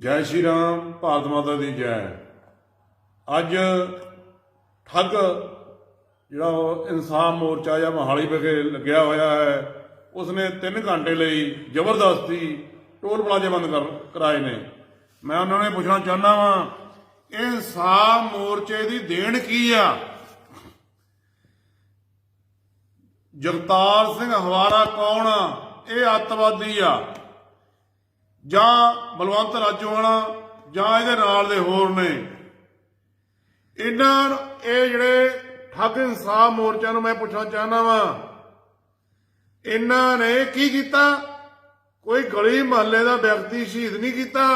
ਜੈ ਸ਼੍ਰੀ ਰਾਮ, ਭਾਰਤ ਮਾਤਾ ਦੀ ਜੈ। ਅੱਜ ਠੱਗ, ਜਿਹੜਾ ਉਹ ਇਨਸਾਨ ਮੋਰਚਾ ਜਾਂ ਮਹਾਲੀ ਵਿਖੇ ਲੱਗਿਆ ਹੋਇਆ ਹੈ, ਉਸਨੇ 3 ਘੰਟੇ ਲਈ ਜ਼ਬਰਦਸਤੀ ਟੋਲ ਪਲਾਜ਼ੇ ਬੰਦ ਕਰ, ਕਰਾਏ ਨੇ। ਮੈਂ ਉਹਨਾਂ ਨੇ ਪੁੱਛਣਾ ਚਾਹੁੰਦਾ ਵਾਂ, ਇਹ ਇਨਸਾਨ ਮੋਰਚੇ ਦੀ ਦੇਣ ਕੀ ਆ? ਜਗਤਾਰ ਸਿੰਘ ਹਵਾਰਾ ਕੌਣ ਇਹ ਅੱਤਵਾਦੀ ਆ। ਜਾਂ ਬਲਵੰਤ ਰਾਜੋਵਾਲਾ ਜਾਂ ਇਹਦੇ ਨਾਲ ਦੇ ਹੋਰ ਨੇ। ਇਹਨਾਂ ਇਹ ਜਿਹੜੇ ਠੱਗ ਇਨਸਾਫ ਮੋਰਚਾ ਨੂੰ ਮੈਂ ਪੁੱਛਣਾ ਚਾਹਨਾ ਵਾਂ, ਇਹਨਾਂ ਨੇ ਕੀ ਕੀਤਾ? ਕੋਈ ਗਲੀ ਮਹੱਲੇ ਦਾ ਵਿਅਕਤੀ ਸ਼ਹੀਦ ਨਹੀਂ ਕੀਤਾ।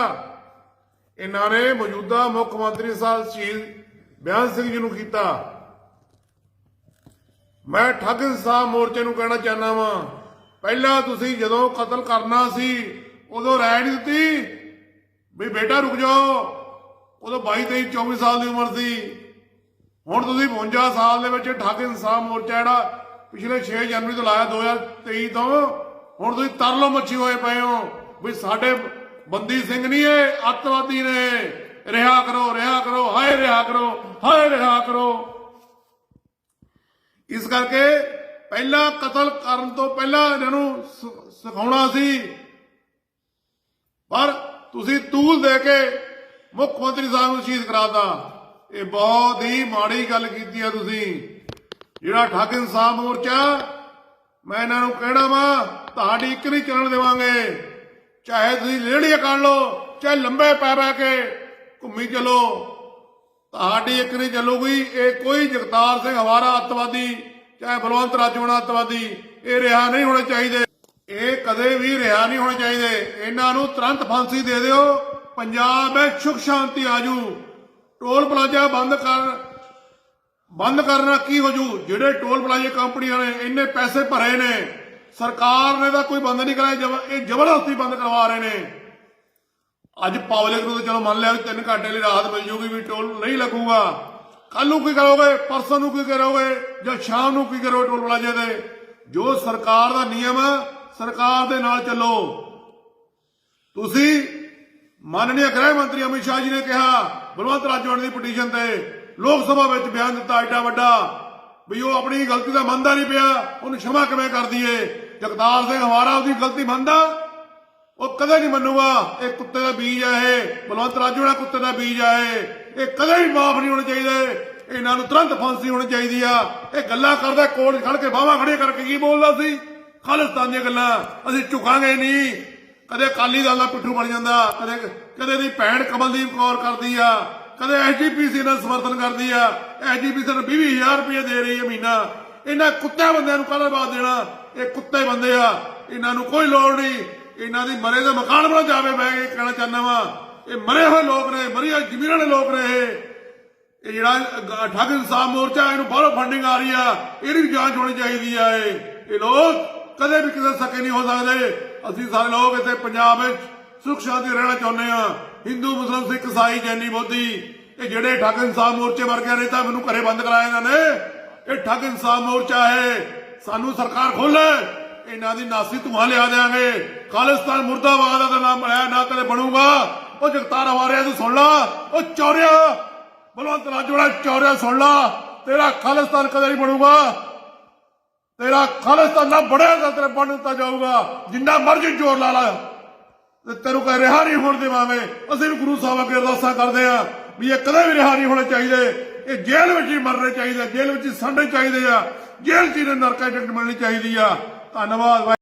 ਇਹਨਾਂ ਨੇ ਮੌਜੂਦਾ ਮੁੱਖ ਮੰਤਰੀ ਸਾਹਿਬ ਸ਼ਹੀਦ ਬਿਆਨ ਸਿੰਘ ਜੀ ਨੂੰ ਕੀਤਾ। ਮੈਂ ਠੱਗ ਇਨਸਾਫ ਮੋਰਚੇ ਨੂੰ ਕਹਿਣਾ ਚਾਹਨਾ ਵਾਂ, ਪਹਿਲਾਂ ਤੁਸੀਂ ਜਦੋਂ ਕਤਲ ਕਰਨਾ ਸੀ ਉਦੋਂ ਰਾਇ ਨਹੀਂ ਦਿੱਤੀ। ਵੀ ਬੇਟਾ ਰੁਕ ਜਾਓ। ਉਦੋਂ 22 23 24 ਸਾਲ ਦੀ ਉਮਰ ਸੀ। ਹੁਣ ਤੁਸੀਂ 52 ਸਾਲ ਦੇ ਵਿੱਚ ਠੱਗ ਇਨਸਾਨ ਮੋਰਚਾ ਜਿਹੜਾ ਪਿਛਲੇ 6 ਜਨਵਰੀ ਤੋਂ ਲਾਇਆ 2023 ਤੋਂ, ਹੁਣ ਤੁਸੀਂ ਤਰਲੋ ਮੱਛੀ ਹੋਏ ਪਏ ਹੋ। ਵੀ ਸਾਡੇ ਬੰਦੀ ਸਿੰਘ ਨਹੀਂ ਇਹ, ਅੱਤਵਾਦੀ ਨੇ। ਰਿਹਾ ਕਰੋ ਰਿਹਾ ਕਰੋ, ਹਾਏ ਰਿਹਾ ਕਰੋ, ਹਾਏ ਰਿਹਾ ਕਰੋ। ਇਸ ਕਰਕੇ ਪਹਿਲਾਂ ਕਤਲ ਕਰਨ ਤੋਂ ਪਹਿਲਾਂ ਇਹਨਾਂ ਨੂੰ ਸਿਖਾਉਣਾ ਸੀ। ਪਰ ਤੁਸੀਂ ਤੂਲ ਦੇ ਕੇ ਮੁੱਖ ਮੰਤਰੀ ਸਾਹਿਬ ਨੂੰ ਸ਼ਹੀਦ ਕਰਾਤਾ। ਇਹ ਬਹੁਤ ਹੀ ਮਾੜੀ ਗੱਲ ਕੀਤੀ ਆ ਤੁਸੀਂ। ਜਿਹੜਾ ਠੱਗ ਇਨਸਾਫ ਮੋਰਚਾ, ਮੈਂ ਇਹਨਾਂ ਨੂੰ ਕਹਿਣਾ ਵਾ, ਤੁਹਾਡੀ ਇੱਕ ਨਹੀਂ ਚੱਲਣ ਦੇਵਾਂਗੇ। ਚਾਹੇ ਤੁਸੀਂ ਲੇੜੀਆਂ ਕੱਢ ਲਓ, ਚਾਹੇ ਲੰਬੇ ਪੈ ਪੈ ਕੇ ਘੁੰਮੀ ਚਲੋ। ਤੁਹਾਡੀ ਇੱਕ ਨਹੀਂ ਚੱਲੂਗੀ, ਇਹ ਕੋਈ ਜਗਤਾਰ ਸਿੰਘ ਹਵਾਰਾ ਅੱਤਵਾਦੀ, ਚਾਹੇ ਬਲਵੰਤ ਰਾਜੋਣਾ ਅੱਤਵਾਦੀ, ਇਹ ਰਿਹਾ ਨਹੀਂ ਹੋਣੇ ਚਾਹੀਦੇ। ਇਹ ਕਦੇ ਵੀ ਰਿਹਾ ਨਹੀਂ ਹੋਣੇ ਚਾਹੀਦੇ। ਇਹਨਾਂ ਨੂੰ ਤੁਰੰਤ ਫਾਂਸੀ ਦੇ ਦਿਓ। ਪੰਜਾਬ ਵਿੱਚ ਸੁਖ ਸ਼ਾਂਤੀ ਆਜੂ। ਟੋਲ ਪਲਾਜ਼ਾ ਬੰਦ ਕਰ, ਬੰਦ ਕਰਨਾ ਕੀ ਹੋ ਜੂ ਜਿਹੜੇ ਟੋਲ ਪਲਾਜ਼ੇ ਕੰਪਨੀਆਂ ਨੇ ਇੰਨੇ ਪੈਸੇ ਭਰੇ ਨੇ, ਸਰਕਾਰ ਨੇ ਤਾਂ ਕੋਈ ਬੰਦ ਨਹੀਂ ਕਰਾਇਆ ਇਹ ਜ਼ਬਰਦਸਤੀ ਬੰਦ ਕਰਵਾ ਰਹੇ ਨੇ। ਅੱਜ ਪਬਲਿਕ ਨੂੰ ਤਾਂ ਚਲੋ ਮੰਨ ਲਿਆ ਵੀ 3 ਘੰਟੇ ਲਈ ਰਾਹਤ ਮਿਲ ਜੂਗੀ ਵੀ ਟੋਲ ਨਹੀਂ ਲੱਗੂਗਾ। ਕੱਲ ਨੂੰ ਕੀ ਕਰੋਗੇ? ਪਰਸੋਂ ਨੂੰ ਕੀ ਕਰੋਗੇ? ਜਾਂ ਸ਼ਾਮ ਨੂੰ ਕੀ ਕਰੋਗੇ ਟੋਲ ਪਲਾਜ਼ੇ ਦੇ ਜੋ ਸਰਕਾਰ ਦਾ ਨਿਯਮ ਹੈ ਸਰਕਾਰ ਦੇ ਨਾਲ ਚੱਲੋ। ਤੁਸੀਂ ਮਾਨਨੀय ਗ੍ਰਹਿ ਮੰਤਰੀ ਅਮਿਤ ਸ਼ਾਹ ਜੀ ਨੇ ਕਿਹਾ, ਬਲਵੰਤ ਰਾਜਵਾਨ ਦੀ ਪਟੀਸ਼ਨ ਤੇ ਲੋਕ ਸਭਾ ਵਿੱਚ ਬਿਆਨ ਦਿੱਤਾ ਐਡਾ ਵੱਡਾ ਵੀ ਉਹ ਆਪਣੀ ਗਲਤੀ ਦਾ ਮੰਨਦਾ ਨਹੀਂ ਪਿਆ, ਉਹਨੂੰ ਸ਼ਮਾ ਕਿਵੇਂ ਕਰ ਦਈਏ? ਜਗਦਾਰ ਸਿੰਘ ਹਵਾਰਾ ਉਹਦੀ ਗਲਤੀ ਮੰਨਦਾ? ਉਹ ਕਦੇ ਨਹੀਂ ਮੰਨੂਗਾ, ਇਹ ਕੁੱਤੇ ਦਾ ਬੀਜ ਆ ਇਹ, ਬਲਵੰਤ ਰਾਜੂ ਦਾ ਕੁੱਤੇ ਦਾ ਬੀਜ ਆ ਇਹ। ਕਦੇ ਵੀ ਮਾਫ ਨਹੀਂ ਹੋਣੇ ਚਾਹੀਦੇ। ਇਹਨਾਂ ਨੂੰ ਤੁਰੰਤ ਫਾਂਸੀ ਹੋਣੀ ਚਾਹੀਦੀ ਆ। ਇਹ ਗੱਲਾਂ ਕਰਦਾ, ਕੋਲ ਖੜ ਕੇ ਬਾਵਾ ਖੜੇ ਕਰਕੇ ਕੀ ਬੋਲਦਾ ਸੀ? ਖਾਲਿਸਤਾਨ ਦੀਆਂ ਗੱਲਾਂ ਅਸੀਂ ਝੁਕਾਂਗੇ ਨਹੀਂ। ਕਦੇ ਅਕਾਲੀ ਦਲ ਦਾ ਪਿੱਠੂ ਬਣ ਜਾਂਦਾ, ਕਦੇ ਕਦੇ ਦੀ ਭੈਣ ਕਮਲਦੀਪ ਕੌਰ ਕਰਦੀ ਆ, ਕਦੇ ਐਸਜੀਪੀਸੀ ਨਾਲ ਸਮਰਥਨ ਕਰਦੀ ਆ ਐਸਜੀਪੀਸੀ ਨੂੰ 20000 ਰੁਪਏ ਦੇ ਰਹੀ ਹੈ ਮਹੀਨਾ। ਇਹਨਾਂ ਕੁੱਤੇ ਬੰਦਿਆਂ ਨੂੰ ਕਾਹਦਾ ਬਾਤ ਦੇਣਾ? ਇਹ ਕੁੱਤੇ ਬੰਦੇ ਆ, ਇਹਨਾਂ ਨੂੰ ਕੋਈ ਲੋੜ ਨਹੀਂ। ਇਹਨਾਂ ਦੀ ਮਰੇ ਦੇ ਮਕਾਨ ਬਣਾ ਜਾਵੇ, ਮੈਂ ਇਹ ਕਹਿਣਾ ਚਾਹੁੰਦਾ ਵਾਂ। ਇਹ ਮਰੇ ਹੋਏ ਲੋਕ ਨੇ, ਮਰੀਆਂ ਜ਼ਮੀਨਾਂ ਦੇ ਲੋਕ ਨੇ ਇਹ। ਜਿਹੜਾ ਠੱਗ ਇਨਸਾਫ ਮੋਰਚਾ, ਇਹਨੂੰ ਬਹੁਤ ਫੰਡਿੰਗ ਆ ਰਹੀ ਆ, ਇਹਦੀ ਵੀ ਜਾਂਚ ਹੋਣੀ ਚਾਹੀਦੀ ਆ ਇਹ। ਇਹ ਲੋਕ ਕਦੇ ਵੀ ਕਿਸੇ ਸਕੇ ਨਹੀਂ ਹੋ ਸਕਦੇ। ਅਸੀਂ ਸਾਰੇ ਲੋਕ ਇੱਥੇ ਪੰਜਾਬ ਵਿੱਚ ਸੁਖ ਸ਼ਾਂਤੀ ਰਹਿਣਾ ਚਾਹੁੰਦੇ ਆ ਹਿੰਦੂ, ਮੁਸਲਮਾਨ, ਸਿੱਖ ਈਸਾਈ ਜੈਨੀ, ਬੋਧੀ, ਇਹ ਜਿਹੜੇ ਠੱਗ ਇਨਸਾਫ ਮੋਰਚੇ ਵਰਗੇ ਨੇ ਤਾਂ ਮੈਨੂੰ ਘਰੇ ਬੰਦ ਕਰਾਇਆ ਇਹਨਾਂ ਨੇ। ਇਹ ਠੱਗ ਇਨਸਾਫ ਮੋਰਚਾ ਹੈ। ਸਾਨੂੰ ਸਰਕਾਰ ਖੋਲੇ ਇਹਨਾਂ ਦੀ ਨਾਸੀ ਧੂਆਂ ਲਿਆ ਦੇਾਂਗੇ ਖਾਲਿਸਤਾਨ ਮੁਰਦਾਬਾਦ ਦਾ ਨਾਮ ਬਣਾਇਆ ਨਾ ਕਦੇ ਬਣੂਗਾ। ਉਹ ਜਗਤਾਰ ਹਵਾਰਿਆ ਤੂੰ ਸੁਣ ਲਾ। ਉਹ ਚੌਰਿਆ, ਬਲਵੰਤ ਰਾਜੋੜਾ ਚੌਰਿਆ ਸੁਣ ਲਾ। ਤੇਰਾ ਖਾਲਿਸਤਾਨ ਕਦੇ ਨਹੀਂ ਬਣੂਗਾ। ਤੇਰਾ ਖਾਲਿਸਤਾਨ ਨਾ ਬੜੇਗਾ ਤੇਰੇ ਬਣ ਦਿੱਤਾ ਜਾਊਗਾ। ਜਿੰਨਾ ਮਰਜ਼ੀ ਜ਼ੋਰ ਲਾ ਲਾ। ਤੇ ਤੈਨੂੰ ਕਹਿ ਰਿਹਾ ਨਹੀਂ ਹੋਣ ਦੇਵਾਂਗੇ ਅਸੀਂ ਵੀ ਗੁਰੂ ਸਾਹਿਬ ਅੱਗੇ ਅਰਦਾਸਾਂ ਕਰਦੇ ਆ ਵੀ ਇਹ ਕਦੇ ਵੀ ਰਿਹਾ ਨਹੀਂ ਹੋਣੇ ਚਾਹੀਦੇ। ਇਹ ਜੇਲ੍ਹ ਵਿੱਚ ਹੀ ਮਰਨੇ ਚਾਹੀਦੇ ਜੇਲ੍ਹ ਵਿੱਚ ਹੀ ਸੰਡੇ ਚਾਹੀਦੇ ਆ। ਜੇਲ੍ਹ ਚ ਹੀ ਨਰਕਾ ਟਿਕਟ ਮਿਲਣੀ ਚਾਹੀਦੀ ਆ। ਧੰਨਵਾਦ।